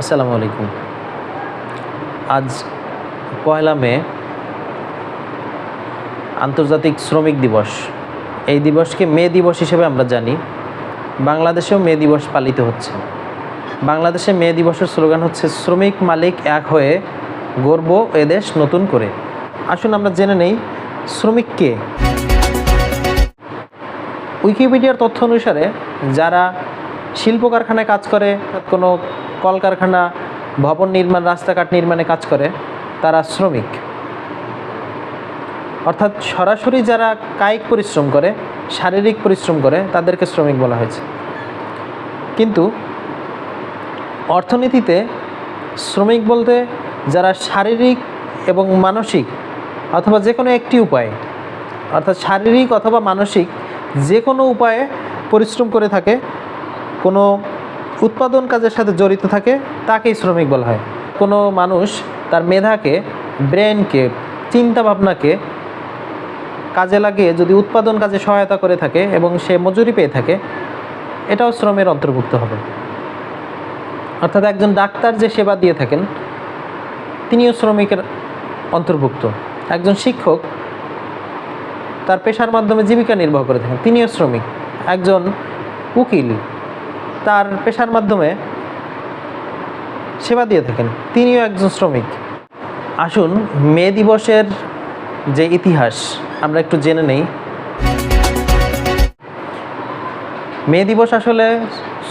আসসালামু আলাইকুম। আজ পয়লা মে, আন্তর্জাতিক শ্রমিক দিবস। এই দিবসকে মে দিবস হিসেবে আমরা জানি। বাংলাদেশেও মে দিবস পালিত হচ্ছে। বাংলাদেশে মে দিবসের স্লোগান হচ্ছে, শ্রমিক মালিক এক হয়ে গর্ব এদেশ নতুন করে। আসুন আমরা জেনে নেই, শ্রমিক কে? উইকিপিডিয়ার তথ্য অনুসারে, যারা শিল্প কারখানায় কাজ করে কোনো কলকারখানা, ভবন নির্মাণ, রাস্তাঘাট নির্মাণে কাজ করে, তারা শ্রমিক। অর্থাৎ সরাসরি যারা কায়িক পরিশ্রম করে, শারীরিক পরিশ্রম করে, তাদেরকে শ্রমিক বলা হয়েছে। কিন্তু অর্থনীতিতে শ্রমিক বলতে যারা শারীরিক এবং মানসিক অথবা যে কোনো একটি উপায়ে, অর্থাৎ শারীরিক অথবা মানসিক যে কোনো উপায়ে পরিশ্রম করে থাকে, কোনো উৎপাদন কাজের সাথে জড়িত থাকে, তাকেই শ্রমিক বলা হয়। কোনো মানুষ তার মেধাকে, ব্রেনকে চিন্তা ভাবনাকে কাজে লাগিয়ে যদি উৎপাদন কাজে সহায়তা করে থাকে এবং সে মজুরি পেয়ে থাকে, এটাও শ্রমের অন্তর্ভুক্ত হবে। অর্থাৎ একজন ডাক্তার যে সেবা দিয়ে থাকেন, তিনিও শ্রমিকের অন্তর্ভুক্ত। একজন শিক্ষক তার পেশার মাধ্যমে জীবিকা নির্বাহ করে থাকেন, তিনিও শ্রমিক। একজন উকিল তার পেশার মাধ্যমে সেবা দিয়ে থাকেন। তিনিও একজন শ্রমিক। আসুন, মে দিবসের যে ইতিহাস, আমরা একটু জেনে নেই। মে দিবস আসলে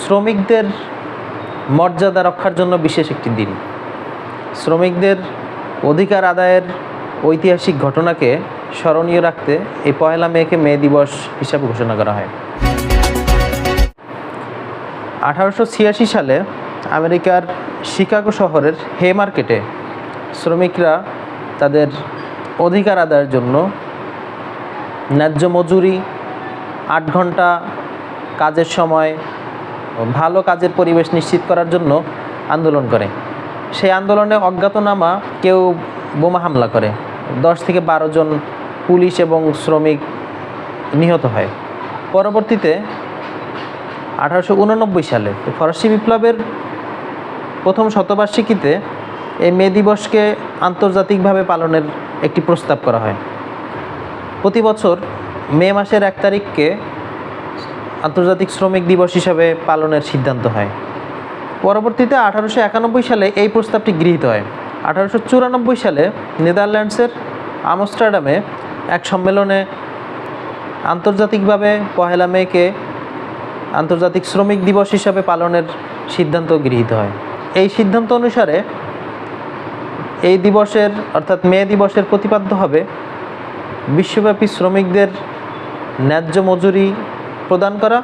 শ্রমিকদের মর্যাদা রক্ষার জন্য বিশেষ একটি দিন। শ্রমিকদের অধিকার আদায়ের ঐতিহাসিক ঘটনাকে স্মরণীয় রাখতে এই পয়লা মেকে মে দিবস হিসাবে ঘোষণা করা হয়। আঠারোশো ছিয়াশি সালে আমেরিকার শিকাগো শহরের হে মার্কেটে শ্রমিকরা তাদের অধিকার আদায়ের জন্য ন্যায্য মজুরি, আট ঘণ্টা কাজের সময় ভালো কাজের পরিবেশ নিশ্চিত করার জন্য আন্দোলন করে। সেই আন্দোলনে অজ্ঞাতনামা কেউ বোমা হামলা করে। দশ থেকে বারো জন পুলিশ এবং শ্রমিক নিহত হয়। পরবর্তীতে আঠারোশো উননব্বই সালে ফরাসি বিপ্লবের প্রথম শতবার্ষিকীতে এই মে দিবসকে আন্তর্জাতিকভাবে পালনের একটি প্রস্তাব করা হয়। প্রতি বছর মে মাসের এক তারিখকে আন্তর্জাতিক শ্রমিক দিবস হিসাবে পালনের সিদ্ধান্ত হয়। পরবর্তীতে আঠারোশো একানব্বই সালে এই প্রস্তাবটি গৃহীত হয়। আঠারোশো চুরানব্বই সালে নেদারল্যান্ডসের আমস্টারডামে এক সম্মেলনে আন্তর্জাতিকভাবে পহেলা মেকে আন্তর্জাতিক শ্রমিক দিবস হিসাবে পালনের সিদ্ধান্ত গৃহীত হয়। এই সিদ্ধান্ত অনুসারে এই দিবসের, অর্থাৎ মে দিবসের প্রতিপাদ্য হবে বিশ্বব্যাপী শ্রমিকদের ন্যায্য মজুরি প্রদান করা,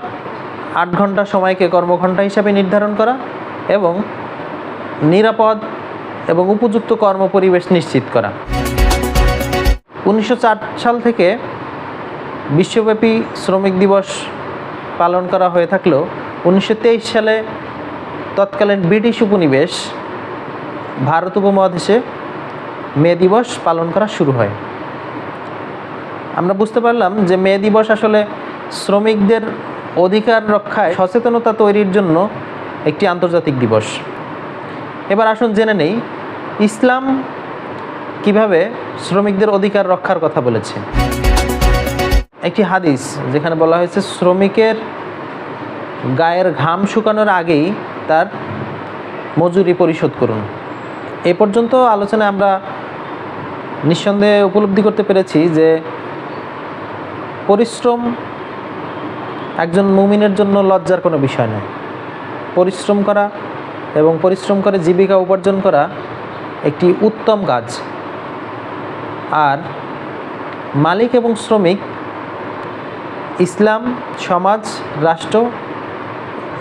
আট ঘণ্টা সময়কে কর্মঘণ্টা হিসাবে নির্ধারণ করা এবং নিরাপদ এবং উপযুক্ত কর্মপরিবেশ নিশ্চিত করা। উনিশশো চার সাল থেকে বিশ্বব্যাপী শ্রমিক দিবস পালন করা হয়ে থাকলেও উনিশশো তেইশ সালে তৎকালীন ব্রিটিশ উপনিবেশ ভারত উপমহাদেশে মে দিবস পালন করা শুরু হয়। আমরা বুঝতে পারলাম যে মে দিবস আসলে শ্রমিকদের অধিকার রক্ষায় সচেতনতা তৈরির জন্য একটি আন্তর্জাতিক দিবস। এবার আসুন জেনে নেই, ইসলাম কীভাবে শ্রমিকদের অধিকার রক্ষার কথা বলেছে? একটি হাদিস যেখানে বলা হয়েছে, শ্রমিকের গায়ের ঘাম শুকানোর আগেই তার মজুরি পরিশোধ করুন। এ পর্যন্ত আলোচনায় আমরা নিঃসন্দেহে উপলব্ধি করতে পেরেছি যে পরিশ্রম একজন মুমিনের জন্য লজ্জার কোনো বিষয় নয়। পরিশ্রম করা এবং পরিশ্রম করে জীবিকা উপার্জন করা একটি উত্তম কাজ। আর মালিক এবং শ্রমিক ইসলাম, সমাজ, রাষ্ট্র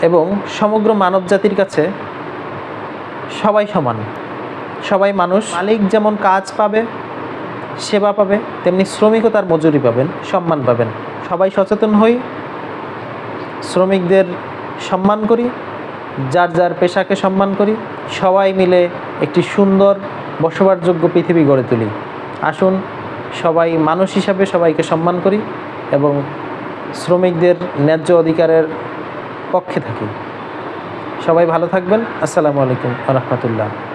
এবং সমগ্র মানব জাতির কাছে সবাই সমান। সবাই মানুষ। মালিক যেমন কাজ পাবে, সেবা পাবে, তেমনি শ্রমিকও তার মজুরি পাবেন, সম্মান পাবেন। সবাই সচেতন হই, শ্রমিকদের সম্মান করি, যার যার পেশাকে সম্মান করি, সবাই মিলে একটি সুন্দর, বসবাসযোগ্য পৃথিবী গড়ে তুলি। আসুন, সবাই মানুষ হিসাবে সবাইকে সম্মান করি এবং শ্রমিকদের ন্যায্য অধিকারের পক্ষে থাকি। সবাই ভালো থাকবেন। আসসালামু আলাইকুম রহমতুল্লাহ।